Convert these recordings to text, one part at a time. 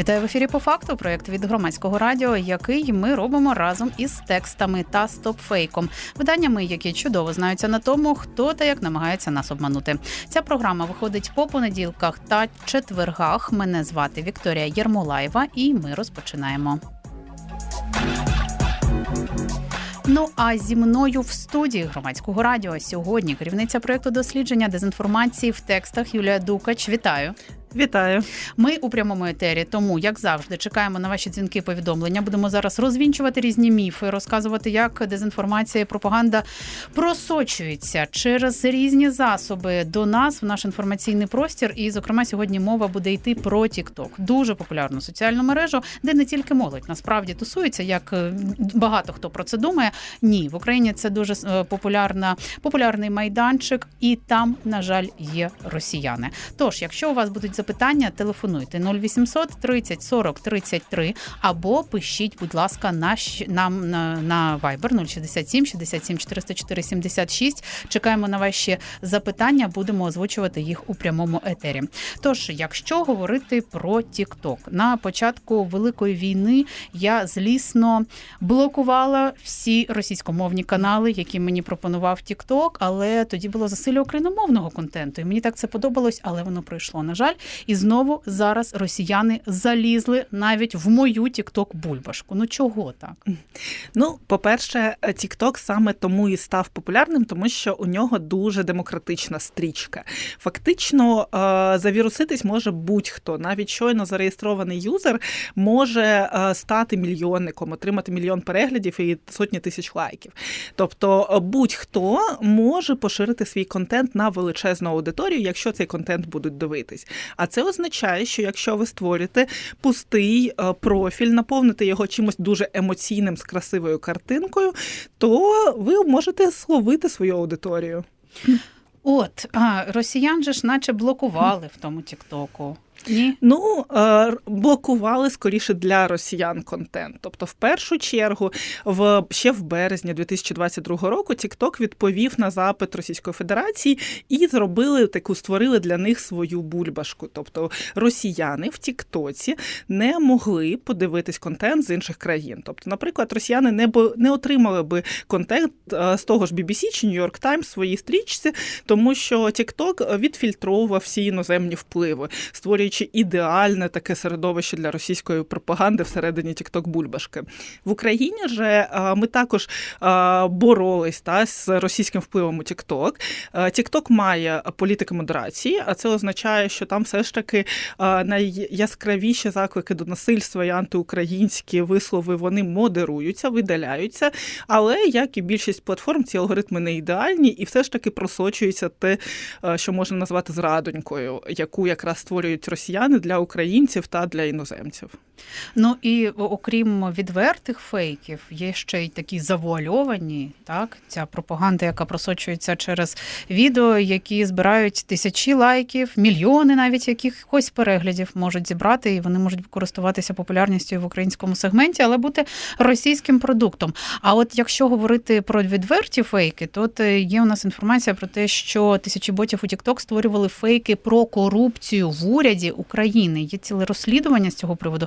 Вітаю в ефірі по факту. Проєкт від громадського радіо, який ми робимо разом із текстами та стопфейком, виданнями, які чудово знаються на тому, хто та як намагається нас обманути. Ця програма виходить по понеділках та четвергах. Мене звати Вікторія Єрмолаєва, і ми розпочинаємо. Ну а зі мною в студії громадського радіо сьогодні керівниця проєкту дослідження дезінформації в текстах Юлія Дукач. Вітаю. Вітаю, ми у прямому етері. Тому як завжди чекаємо на ваші дзвінки. Повідомлення будемо зараз розвінчувати різні міфи, розказувати, як дезінформація і пропаганда просочується через різні засоби до нас в наш інформаційний простір. І, зокрема, сьогодні мова буде йти про TikTok. дуже популярну соціальну мережу, де не тільки молодь насправді тусується, як е, багато хто про це думає. Ні, в Україні це дуже е, популярна популярний майданчик, і там, на жаль, є росіяни. Тож, якщо у вас будуть запитання, телефонуйте 0800 30 40 33 або пишіть, будь ласка, на нам на, на Viber 067 67 404 76. Чекаємо на ваші запитання, будемо озвучувати їх у прямому етері. Тож, якщо говорити про TikTok, на початку великої війни я злісно блокувала всі російськомовні канали, які мені пропонував TikTok, але тоді було засилля україномовного контенту. І мені так це подобалось, але воно пройшло. На жаль, і знову зараз росіяни залізли навіть в мою тікток бульбашку. Ну чого так? Ну, по-перше, Тікток саме тому і став популярним, тому що у нього дуже демократична стрічка. Фактично, е, завіруситись може будь-хто, навіть щойно зареєстрований юзер може е, стати мільйонником, отримати мільйон переглядів і сотні тисяч лайків. Тобто, е, будь-хто може поширити свій контент на величезну аудиторію, якщо цей контент будуть дивитись. А це означає, що якщо ви створите пустий е, профіль, наповните його чимось дуже емоційним з красивою картинкою, то ви можете словити свою аудиторію. От а росіян же ж, наче блокували в тому Тіктоку. Ні. Ну е, блокували скоріше для росіян контент. Тобто, в першу чергу, в ще в березні 2022 року, TikTok відповів на запит Російської Федерації і зробили таку, створили для них свою бульбашку. Тобто росіяни в Тіктоці не могли подивитись контент з інших країн. Тобто, наприклад, росіяни не б не отримали би контент е, з того ж BBC чи New York Times в своїй стрічці, тому що TikTok відфільтровував всі іноземні впливи, створюючи створюючи ідеальне таке середовище для російської пропаганди всередині Тікток Бульбашки. В Україні же ми також боролись та з російським впливом у Тікток. Тікток має політики модерації, а це означає, що там все ж таки найяскравіші заклики до насильства і антиукраїнські вислови вони модеруються, видаляються. Але як і більшість платформ, ці алгоритми не ідеальні, і все ж таки просочується те, що можна назвати зрадонькою, яку якраз створюють російські росіяни для українців та для іноземців. Ну і окрім відвертих фейків, є ще й такі завуальовані, так ця пропаганда, яка просочується через відео, які збирають тисячі лайків, мільйони навіть якихось переглядів можуть зібрати, і вони можуть користуватися популярністю в українському сегменті, але бути російським продуктом. А от якщо говорити про відверті фейки, то е, є у нас інформація про те, що тисячі ботів у TikTok створювали фейки про корупцію в уряді України. Є ціле розслідування з цього приводу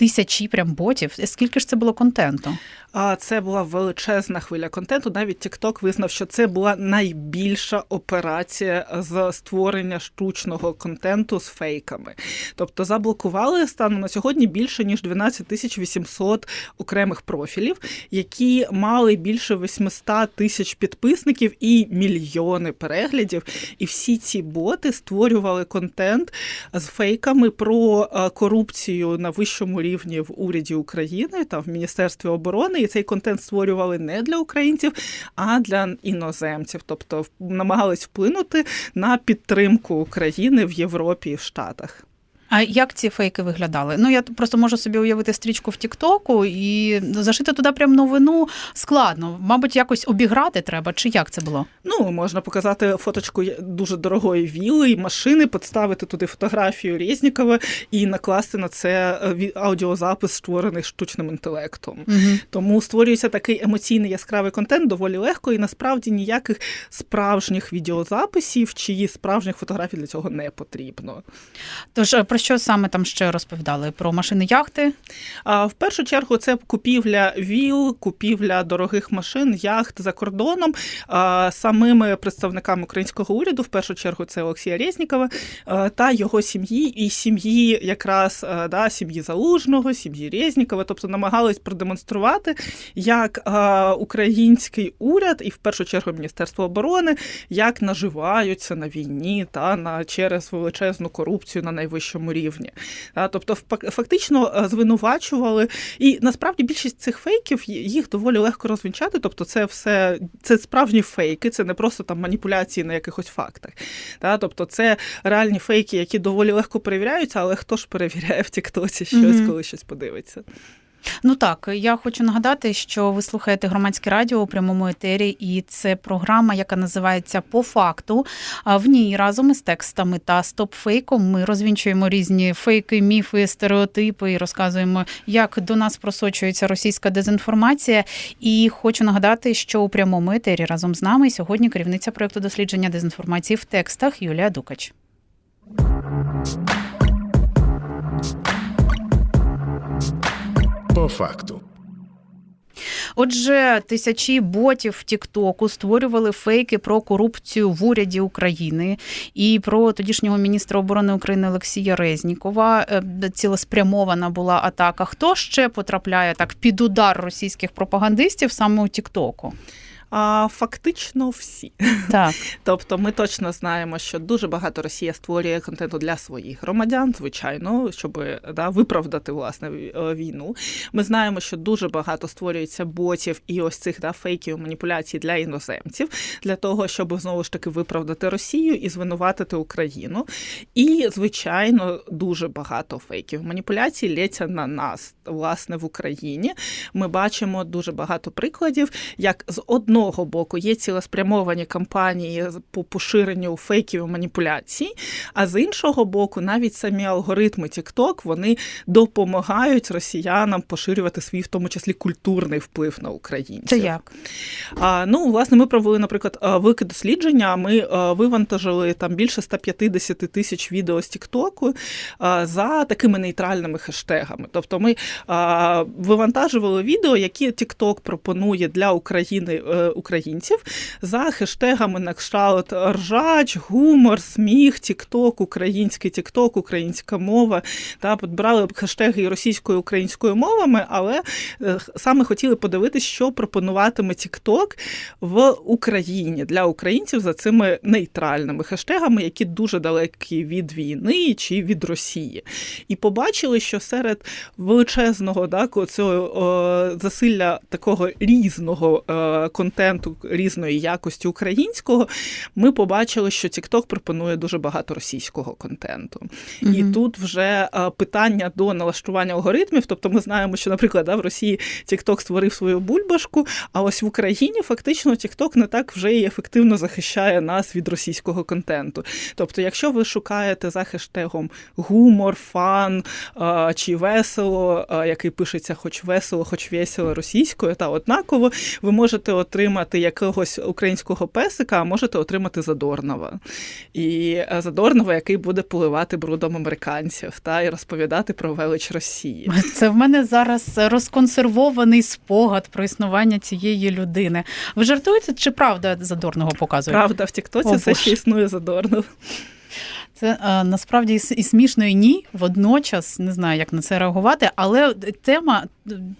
тисячі прям ботів. Скільки ж це було контенту? А це була величезна хвиля контенту. Навіть TikTok визнав, що це була найбільша операція з створення штучного контенту з фейками. Тобто заблокували станом на сьогодні більше ніж 12 тисяч 800 окремих профілів, які мали більше 800 тисяч підписників і мільйони переглядів. І всі ці боти створювали контент з фейками про е, корупцію на вищому рівні в уряді України та в Міністерстві оборони і цей контент створювали не для українців, а для іноземців, тобто намагались вплинути на підтримку України в Європі і в Штатах. А як ці фейки виглядали? Ну я просто можу собі уявити стрічку в Тіктоку і зашити туди прям новину складно. Мабуть, якось обіграти треба, чи як це було? Ну, можна показати фоточку дуже дорогої віли і машини, підставити туди фотографію Резнікова і накласти на це е, аудіозапис, створений штучним інтелектом. Угу. Тому створюється такий емоційний яскравий контент доволі легко, і насправді ніяких справжніх відеозаписів чи справжніх фотографій для цього не потрібно. Тож е, про що саме там ще розповідали? Про машини яхти? А в першу чергу це купівля віл, купівля дорогих машин, яхт за кордоном самими представниками українського уряду. В першу чергу це Олексія Резнікова та його сім'ї, і сім'ї, якраз да, сім'ї Залужного, сім'ї Резнікова, тобто намагались продемонструвати, як український уряд, і в першу чергу Міністерство оборони, як наживаються на війні та на через величезну корупцію на найвищому рівні. Тобто, фактично е, звинувачували, і насправді більшість цих фейків їх доволі легко розвінчати. Тобто, це все це справжні фейки, це не просто там маніпуляції на якихось фактах. Тобто, це реальні фейки, які доволі легко перевіряються, але хто ж перевіряє в Тіктоці щось, Мгм. коли щось подивиться. Ну так, я хочу нагадати, що ви слухаєте громадське радіо у прямому етері, і це програма, яка називається По факту. А в ній разом із текстами та стопфейком ми розвінчуємо різні фейки, міфи, стереотипи і розказуємо, як до нас просочується російська дезінформація. І хочу нагадати, що у прямому етері разом з нами сьогодні керівниця проєкту дослідження дезінформації в текстах Юлія Дукач. По факту. Отже, тисячі ботів в Тіктоку створювали фейки про корупцію в уряді України і про тодішнього міністра оборони України Олексія Резнікова. Е, Цілеспрямована була атака. Хто ще потрапляє так під удар російських пропагандистів саме у Тіктоку? А фактично всі. Так, Тобто, ми точно знаємо, що дуже багато Росія створює контенту для своїх громадян, звичайно, щоб да, виправдати власне е, війну. Ми знаємо, що дуже багато створюється ботів і ось цих да, фейків маніпуляцій для іноземців, для того, щоб знову ж таки виправдати Росію і звинуватити Україну. І, звичайно, дуже багато фейків маніпуляцій лється на нас, власне, в Україні. Ми бачимо дуже багато прикладів, як з одного боку є цілеспрямовані кампанії по поширенню фейків і маніпуляцій, а з іншого боку, навіть самі алгоритми TikTok, вони допомагають росіянам поширювати свій, в тому числі, культурний вплив на українців. це як? А, ну, власне, ми провели, наприклад, велике дослідження. Ми вивантажили там більше 150 тисяч відео з Тіктоку за такими нейтральними хештегами. Тобто ми вивантажували відео, які Тікток пропонує для України е, українців за хештегами на кшталт ржач, гумор, сміх, Тікток, український Тікток, українська мова. Та підбирали хештеги російською і українською мовами, але е, саме хотіли подивитися, що пропонуватиме TikTok в Україні для українців за цими нейтральними хештегами, які дуже далекі від війни чи від Росії. І побачили, що серед величезного да, ко- цього о, засилля такого різного е, контенту, різної якості українського, ми побачили, що TikTok пропонує дуже багато російського контенту. І тут вже е, питання до налаштування алгоритмів. Тобто, ми знаємо, що, наприклад, да, в Росії TikTok створив свою бульбашку, а ось в Україні фактично TikTok не так вже і ефективно захищає нас від російського контенту. Тобто, якщо ви шукаєте за хештегом гумор, фан е, чи весело, е, який пишеться хоч весело, хоч весело російською, та однаково, ви можете отримати якогось українського песика, а можете отримати Задорнова. І е, Задорнова, який буде поливати брудом американців та і розповідати про велич Росії. Це в мене зараз розконсервований спогад про існування цієї людини. Ви жартуєте чи правда задорного показують? Правда, в Тіктоці все ще існує Задорнов. Це насправді і смішно, і ні. Водночас не знаю, як на це реагувати, але тема,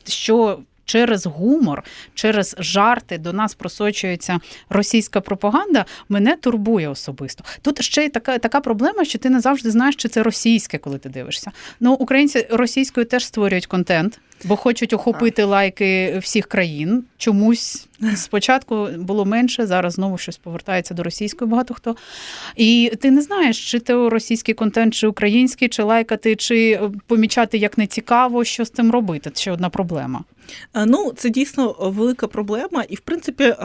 що. Через гумор, через жарти до нас просочується російська пропаганда, мене турбує особисто. Тут ще й така, така проблема, що ти не завжди знаєш, чи це російське, коли ти дивишся. Ну, українці російською теж створюють контент. Бо хочуть охопити лайки всіх країн. Чомусь спочатку було менше, зараз знову щось повертається до російської багато хто. І ти не знаєш, чи то російський контент, чи український, чи лайкати, чи помічати як не цікаво, що з цим робити. Це ще одна проблема. Е, Ну, це дійсно велика проблема, і в принципі е,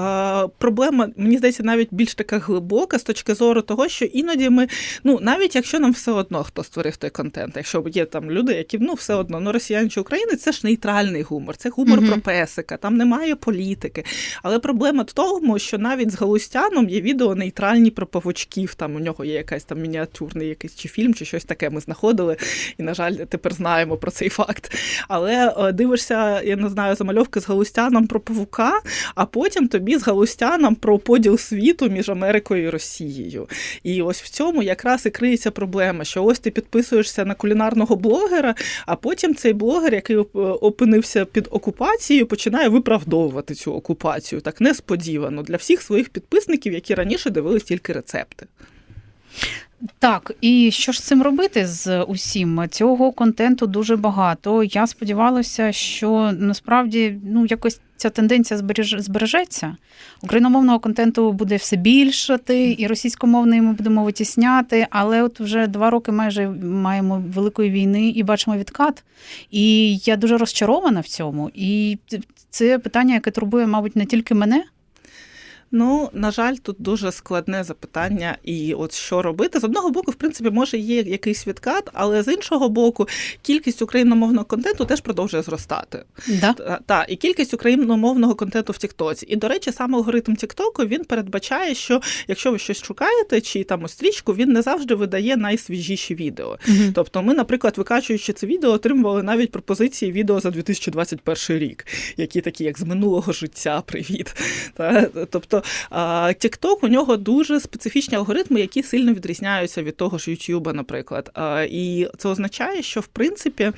проблема, мені здається, навіть більш така глибока з точки зору того, що іноді ми, ну навіть якщо нам все одно хто створив той контент, якщо є там люди, які ну все одно, ну росіяни чи українець, це ж нейтральний гумор, це гумор Мгм. про песика, там немає політики. Але проблема в тому, що навіть з Галустяном є відео нейтральні про павучків. Там у нього є якась там мініатюрний якийсь чи фільм, чи щось таке. Ми знаходили, і на жаль, тепер знаємо про цей факт. Але е, дивишся, я не знаю, замальовки з Галустяном про павука, а потім тобі з Галустяном про поділ світу між Америкою і Росією. І ось в цьому якраз і криється проблема, що ось ти підписуєшся на кулінарного блогера, а потім цей блогер, який оп- опинився під окупацією, починає виправдовувати цю окупацію так несподівано для всіх своїх підписників, які раніше дивились тільки рецепти. Так, і що ж цим робити з усім? Цього контенту дуже багато. Я сподівалася, що насправді ну якось ця тенденція збереж... збережеться. Україномовного контенту буде все більшати, і російськомовний ми будемо витісняти. Але от вже два роки майже маємо великої війни і бачимо відкат. І я дуже розчарована в цьому. І це питання, яке турбує, мабуть, не тільки мене. Ну, на жаль, тут дуже складне запитання, і от що робити. З одного боку, в принципі, може є якийсь відкат, але з іншого боку, кількість україномовного контенту теж продовжує зростати. Да? Та, та і кількість україномовного контенту в Тіктоці. І, до речі, саме алгоритм Тіктоку він передбачає, що якщо ви щось шукаєте, чи там у стрічку, він не завжди видає найсвіжіші відео. Мгм. Тобто, ми, наприклад, викачуючи це відео, отримували навіть пропозиції відео за 2021 рік, які такі, як з минулого життя, привіт. Та, тобто, а, TikTok, у нього дуже специфічні алгоритми, які сильно відрізняються від того ж YouTube, наприклад. І це означає, що в принципі.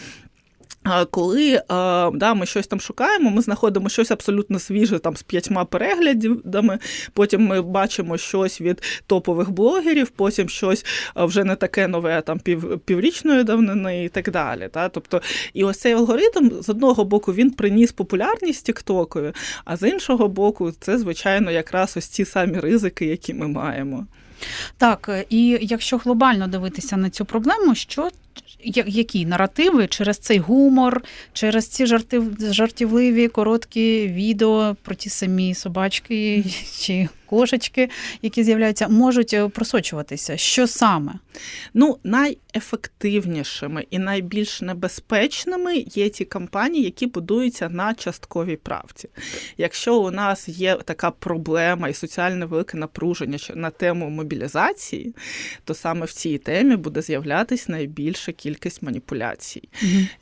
Коли да, ми щось там шукаємо, ми знаходимо щось абсолютно свіже там з п'ятьма переглядами. Потім ми бачимо щось від топових блогерів, потім щось вже не таке нове, там пів, піврічної давнини і так далі. Та? Тобто, і ось цей алгоритм з одного боку він приніс популярність Тіктокові, а з іншого боку, це звичайно якраз ось ті самі ризики, які ми маємо. Так, і якщо глобально дивитися на цю проблему, що які наративи через цей гумор, через ці жартив, жартівливі короткі відео про ті самі собачки чи кошечки, які з'являються, можуть е, просочуватися? Що саме? Ну, найефективнішими і найбільш небезпечними є ті кампанії, які будуються на частковій правді. Якщо у нас є така проблема і соціальне велике напруження що- на тему мобілізації, то саме в цій темі буде з'являтися найбільша кількість маніпуляцій.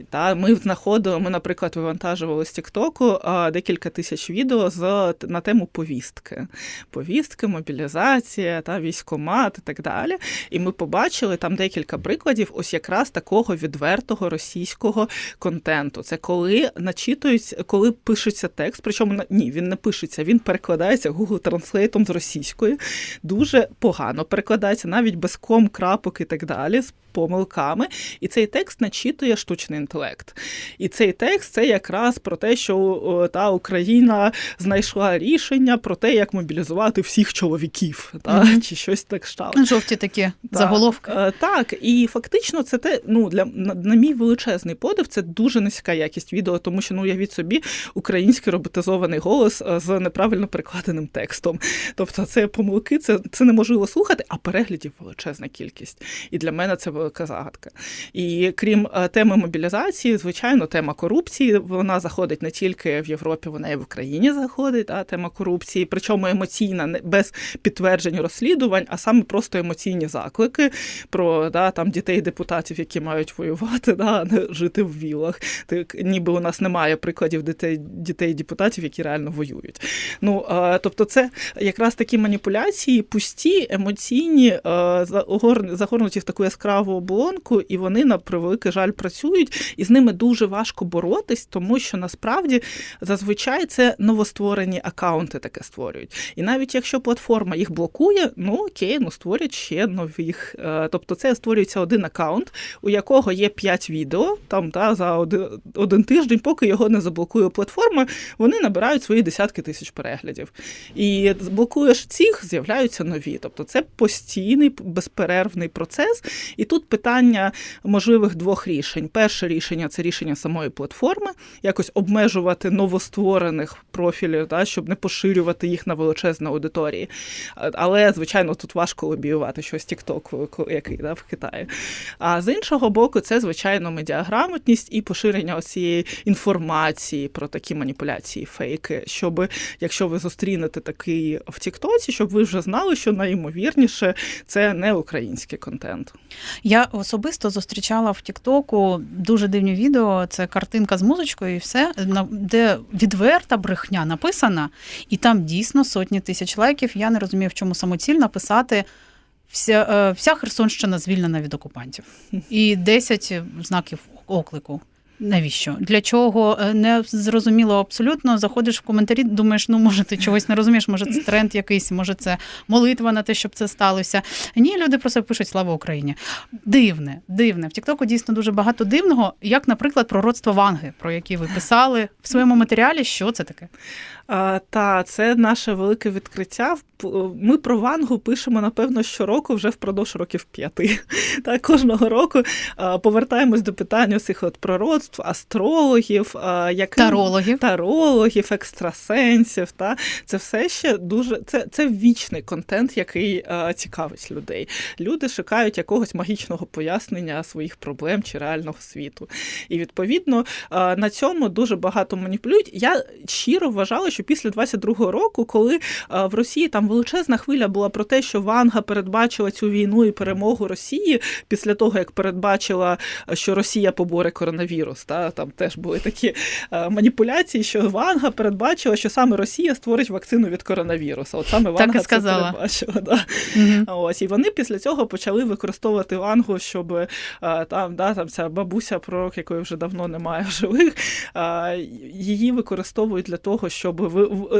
Та ми знаходили, ми, наприклад, вивантажували з Тіктоку декілька тисяч відео з на тему повістки. Повістки, мобілізація, та військомат і так далі. І ми побачили там декілька прикладів, ось якраз такого відвертого російського контенту. Це коли начитують, коли пишеться текст, причому ні, він не пишеться, він перекладається Google Translate з російської. Дуже погано перекладається, навіть без ком, крапок і так далі. з Помилками, і цей текст начитує штучний інтелект. І цей текст це якраз про те, що та Україна знайшла рішення про те, як мобілізувати всіх чоловіків, та Мгм. чи щось так кшталт. Жовті такі Так. заголовки. Е, Так, і фактично це те, ну для на, на мій величезний подив, це дуже низька якість відео, тому що ну явіть собі український роботизований голос е, з неправильно перекладеним текстом. Тобто, це помилки, це, це неможливо слухати, а переглядів величезна кількість. І для мене це велика загадка. І крім е, теми мобілізації, звичайно, тема корупції вона заходить не тільки в Європі, вона і в Україні заходить. Та, тема корупції, причому емоційна, без підтверджень розслідувань, а саме просто емоційні заклики про да, там дітей депутатів, які мають воювати, да, не жити в вілах. Так, ніби у нас немає прикладів дітей дітей депутатів, які реально воюють. Ну е, тобто, це якраз такі маніпуляції, пусті, емоційні, е, загорнуті в таку яскраву оболонку, і вони на превеликий жаль працюють, і з ними дуже важко боротись, тому що насправді зазвичай це новостворені акаунти таке створюють. І навіть якщо платформа їх блокує, ну окей, ну створять ще нових. Е, Тобто це створюється один акаунт, у якого є 5 відео там та за один, один тиждень, поки його не заблокує платформа, вони набирають свої десятки тисяч переглядів. І блокуєш цих, з'являються нові. Тобто це постійний безперервний процес. І тут питання можливих двох рішень. Перше рішення це рішення самої платформи, якось обмежувати новостворених профілів, та, щоб не поширювати їх на величезну аудиторії. Але, звичайно, тут важко лобіювати щось TikTok, який да, в Китаї. А з іншого боку, це, звичайно, медіаграмотність і поширення цієї інформації про такі маніпуляції, фейки, щоб якщо ви зустрінете такий в Тіктоці, щоб ви вже знали, що найімовірніше це не український контент. Я особисто зустрічала в Тіктоку дуже дивні відео. Це картинка з музичкою, і все де відверта брехня написана, і там дійсно сотні тисяч лайків. Я не розумію, в чому самоцільно писати. Вся е, вся Херсонщина звільнена від окупантів і 10 знаків оклику. Навіщо? Для чого е, не зрозуміло абсолютно. Заходиш в коментарі, думаєш, ну може ти чогось не розумієш, може це тренд якийсь, може це молитва на те, щоб це сталося. Ні, люди просто пишуть Слава Україні. Дивне, дивне. В Тіктоку дійсно дуже багато дивного, як, наприклад, пророцтво Ванги, про які ви писали в своєму матеріалі. Що це таке? А, Та це наше велике відкриття. Ми про Вангу пишемо, напевно, щороку вже впродовж років п'яти. Та кожного року повертаємось до питання цих от пророцтв, астрологів, як тарологів, тарологів, екстрасенсів. Та це все ще дуже це це вічний контент, який цікавить людей. Люди шукають якогось магічного пояснення своїх проблем чи реального світу. І відповідно на цьому дуже багато маніпулюють. Я щиро вважала, що після 22-го року, коли в Росії там величезна хвиля була про те, що Ванга передбачила цю війну і перемогу Росії після того, як передбачила, що Росія поборе коронавірус. Та там теж були такі маніпуляції, що Ванга передбачила, що саме Росія створить вакцину від коронавірусу. От саме Ванга це передбачила. Да. Угу. Ось і вони після цього почали використовувати Вангу, щоб там да, там ця бабуся, пророк, якої вже давно немає в живих, її використовують для того, щоб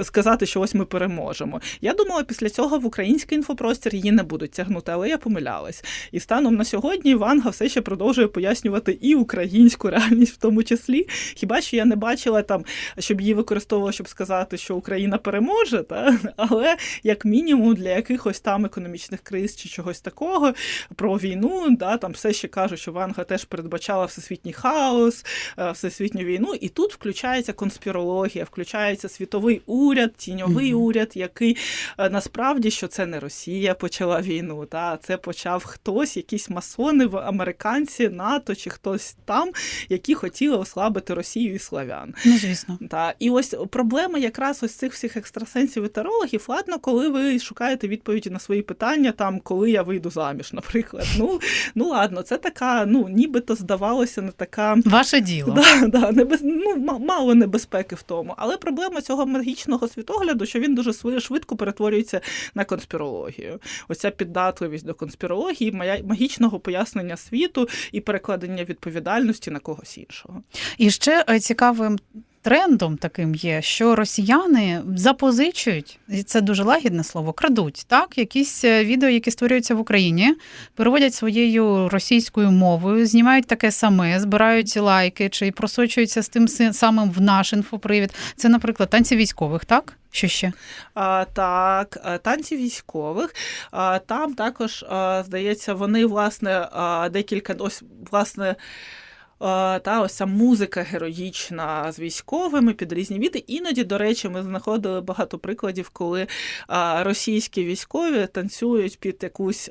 сказати, що ось ми переможемо. Я думала, після цього в український інфопростір її не будуть тягнути, але я помилялась. І станом на сьогодні Ванга все ще продовжує пояснювати і українську реальність, в тому числі. Хіба що я не бачила там, щоб її використовували, щоб сказати, що Україна переможе, та але як мінімум для якихось там економічних криз чи чогось такого про війну, да, там все ще кажуть, що Ванга теж передбачала всесвітній хаос, е, всесвітню війну, і тут включається конспірологія, включається світовий уряд, тіньовий mm-hmm. уряд, який е, насправді що це не Росія почала війну, та це почав хтось, якісь масони в американці, НАТО чи хтось там, які хотіли ослабити Росію і славян. Ну, звісно. Та і ось проблема якраз ось цих всіх екстрасенсів і тарологів, ладно, коли ви шукаєте відповіді на свої питання, там коли я вийду заміж, наприклад. Ну ну ладно, це така, ну нібито здавалося, не така ваше діло. Да, да, небез... ну, мало небезпеки в тому. Але проблема цього магічного світогляду, що він дуже швидко перетворюється на конспірологію. Оця піддатливість до конспірології, магічного пояснення світу і перекладення відповідальності на когось іншого. І ще е, цікавим. Трендом таким є, що росіяни запозичують, і це дуже лагідне слово, крадуть так, якісь е, відео, які створюються в Україні, переводять своєю російською мовою, знімають таке саме, збирають лайки чи просочуються з тим самим в наш інфопривід. Це, наприклад, танці військових, так? Що ще? А, Так, е, танці військових. А, Там також, а, здається, вони, власне, а, декілька ось, власне. Та ось ця музика героїчна з військовими під різні віди. Іноді, до речі, ми знаходили багато прикладів, коли російські військові танцюють під якусь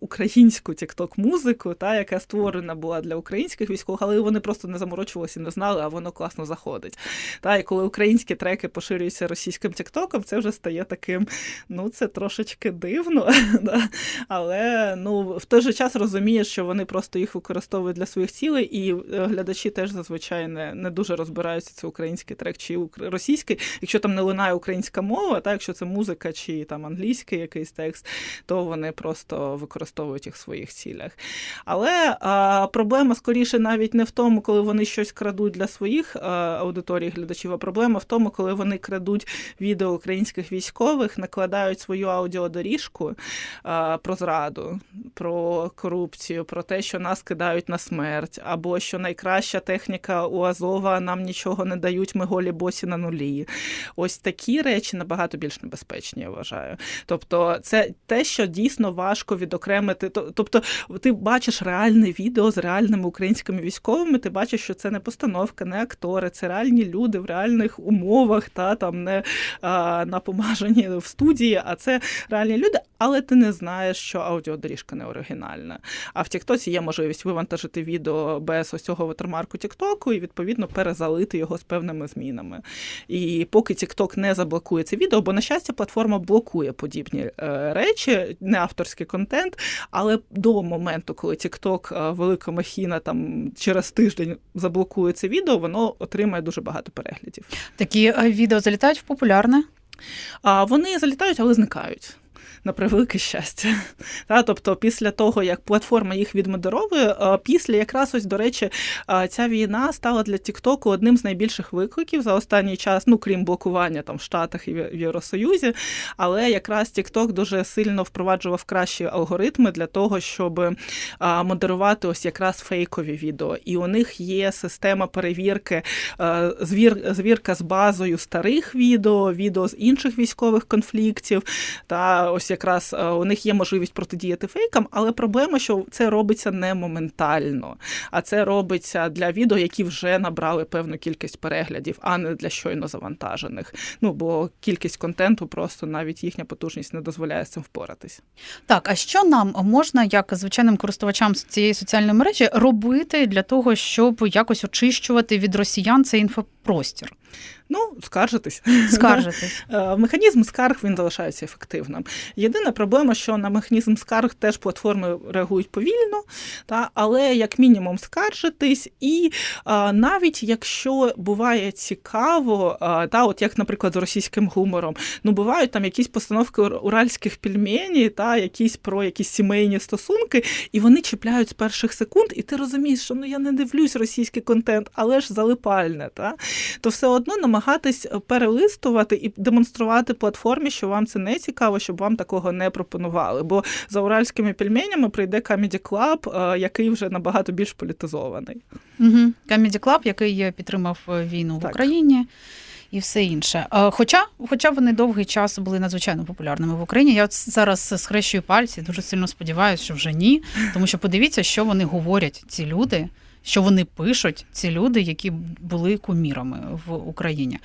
українську тікток-музику, та яка створена була для українських військових, але вони просто не заморочувалися не знали, а воно класно заходить. Та і коли українські треки поширюються російським тіктоком, це вже стає таким, ну це трошечки дивно, але ну в той же час розумієш, що вони просто їх використовують для своїх цілей і е, глядачі теж зазвичай не, не дуже розбираються, це український трек чи російський. Якщо там не лунає українська мова, так, якщо це музика чи там англійський якийсь текст, то вони просто використовують їх в своїх цілях. Але а, проблема скоріше навіть не в тому, коли вони щось крадуть для своїх а, аудиторій глядачів, а проблема в тому, коли вони крадуть відео українських військових, накладають свою аудіодоріжку а, про зраду, про корупцію, про те, що нас кидають на смерть, або що найкраща техніка у Азова нам нічого не дають, ми голі босі на нулі. Ось такі речі набагато більш небезпечні, я вважаю. Тобто, це те, що дійсно важко відокремити. Тобто, ти бачиш реальне відео з реальними українськими військовими, ти бачиш, що це не постановка, не актори, це реальні люди в реальних умовах, та там не а, напомажені в студії, а це реальні люди, але ти не знаєш, що аудіодоріжка не оригінальна. А в Тіктоці є можливість вивантажити відео без ось цього ватермарку Тіктоку і відповідно перезалити його з певними змінами. І поки Тікток не заблокує це відео, бо на щастя, платформа блокує подібні е, речі, не авторський контент. Але до моменту, коли Тікток велика махіна там через тиждень заблокує це відео, воно отримає дуже багато переглядів. Такі е, відео залітають в популярне. А вони залітають, але зникають. На превелике щастя. Тобто, після того, як платформа їх відмодеровує, після якраз ось, до речі, ця війна стала для Тіктоку одним з найбільших викликів за останній час, ну крім блокування там в Штатах і в Євросоюзі. Але якраз Тікток дуже сильно впроваджував кращі алгоритми для того, щоб модерувати ось якраз фейкові відео. І у них є система перевірки, звір, звірка з базою старих відео, відео з інших військових конфліктів. Та ось якраз е, у них є можливість протидіяти фейкам, але проблема, що це робиться не моментально, а це робиться для відео, які вже набрали певну кількість переглядів, а не для щойно завантажених. Ну бо кількість контенту просто навіть їхня потужність не дозволяє з цим впоратись. Так, а що нам можна, як звичайним користувачам цієї соціальної мережі, робити для того, щоб якось очищувати від росіян цей інфопростір? Ну, скаржитись. Скаржитись. Е, Механізм скарг він залишається ефективним. Єдина проблема, що на механізм скарг теж платформи реагують повільно, та, але як мінімум скаржитись, і а, навіть якщо буває цікаво, а, та, от як, наприклад, з російським гумором, ну бувають там якісь постановки уральських пельмені, та якісь про якісь сімейні стосунки, і вони чіпляють з перших секунд, і ти розумієш, що ну я не дивлюсь російський контент, але ж залипальне, та то все одно намагатись перелистувати і демонструвати платформі, що вам це не цікаво, щоб вам такого не пропонували. Бо за уральськими пельменями прийде Comedy Club, е, який вже набагато більш політизований. Угу. Comedy Club, який підтримав е, війну в Україні. І все інше. Е, Хоча, хоча вони довгий час були надзвичайно популярними в Україні. Я от зараз схрещую пальці, дуже сильно сподіваюся, що вже ні. Тому що подивіться, що вони говорять, ці люди, що вони пишуть, ці люди, які були кумірами в Україні.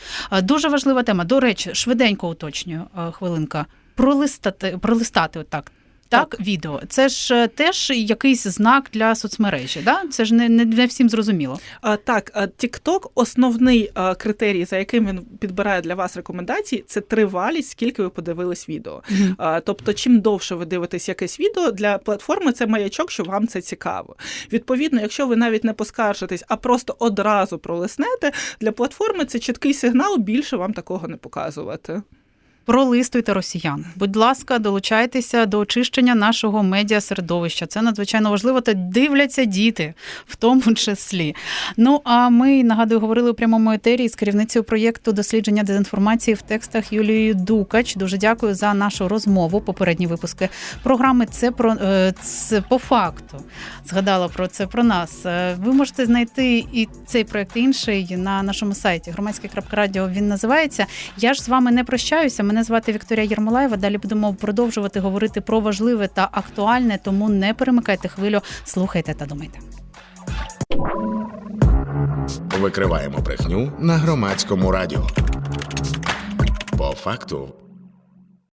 Дуже важлива тема. До речі, швиденько уточнюю хвилинка. Пролистати, пролистати отак. Так, відео. Це ж е, теж якийсь знак для соцмережі, да? Це ж не, не, не всім зрозуміло. А, так, TikTok – основний а, критерій, за яким він підбирає для вас рекомендації, це тривалість, скільки ви подивились відео. А, Тобто, чим довше ви дивитесь якесь відео, для платформи це маячок, що вам це цікаво. Відповідно, якщо ви навіть не поскаржитесь, а просто одразу пролиснете, для платформи це чіткий сигнал, більше вам такого не показувати. Пролистуйте росіян. Будь ласка, долучайтеся до очищення нашого медіасередовища. Це надзвичайно важливо. Та дивляться діти, в тому числі. Ну а ми нагадую, говорили у прямому етері з керівницею проєкту дослідження дезінформації в текстах Юлією Дукач. Дуже дякую за нашу розмову. Попередні випуски програми. Це про е, це по факту. Згадала про це про нас. Е, Ви можете знайти і цей проєкт і інший на нашому сайті громадське.радіо. Він називається. Я ж з вами не прощаюся. Мене звати Вікторія Єрмолаєва. Далі будемо продовжувати говорити про важливе та актуальне, тому не перемикайте хвилю, слухайте та думайте. Викриваємо брехню на громадському радіо. По факту